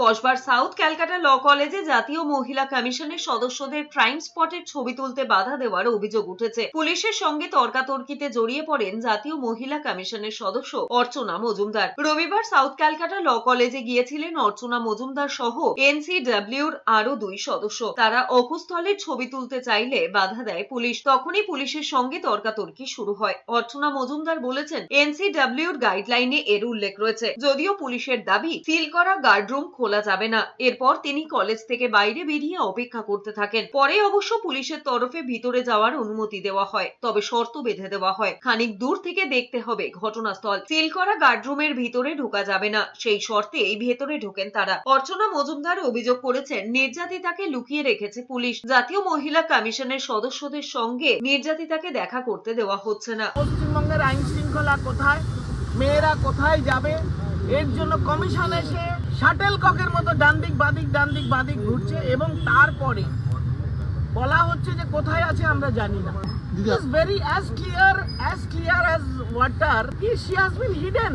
কসবার south Calcutta ল কলেজে জাতীয় মহিলা কমিশনের সদস্যদের ক্রাইম স্পটের ছবি তুলতে বাধা দেওয়ার অভিযোগ উঠেছে। পুলিশের সঙ্গে তর্কাতর্কিতে জড়িয়ে পড়েন জাতীয় মহিলা কমিশনের সদস্য অর্চনা মজুমদার। রবিবার সাউথ ক্যালকাটা ল কলেজে গিয়েছিলেন অর্চনা মজুমদার সহ এনসিডব্লিউর আরও দুই সদস্য। তারা অকুস্থলের ছবি তুলতে চাইলে বাধা দেয় পুলিশ। তখনই পুলিশের সঙ্গে তর্কাতর্কি শুরু হয়। অর্চনা মজুমদার বলেছেন, এনসিডব্লিউর গাইডলাইনে এর উল্লেখ রয়েছে। যদিও পুলিশের দাবি সিল করা গার্ডরুম খোলা যাবে না। এরপর তিনি কলেজ থেকে বাইরে বেরিয়ে অপেক্ষা করতে থাকেন। পরে অবশ্য পুলিশের তরফে ভিতরে যাওয়ার অনুমতি দেওয়া হয়, তবে শর্ত বেঁধে দেওয়া হয়। খানিক দূর থেকে দেখতে হবে ঘটনাস্থল। সিল করা গার্ডরুমের ভিতরে ঢোকা যাবে না, সেই শর্তে এই ভেতরে ঢোকেন তারা। অর্চনা মজুমদার অভিযোগ করেছেন, নির্যাতিতাকে লুকিয়ে রেখেছে পুলিশ। জাতীয় মহিলা কমিশনের সদস্যদের সঙ্গে নির্যাতিতাকে দেখা করতে দেওয়া হচ্ছে না। পশ্চিমবঙ্গের আইন শৃঙ্খলা কোথায়? মেয়েরা কোথায় যাবে? এর জন্য কমিশন এসে শাটেল ককের মতো ডান দিক বাদিক ডান দিক বাদিক ঘুরছে এবং তারপরে বলা হচ্ছে যে কোথায় আছে আমরা জানি না। This very as clear as clear as water কি শি হ্যাজ বিন হিডেন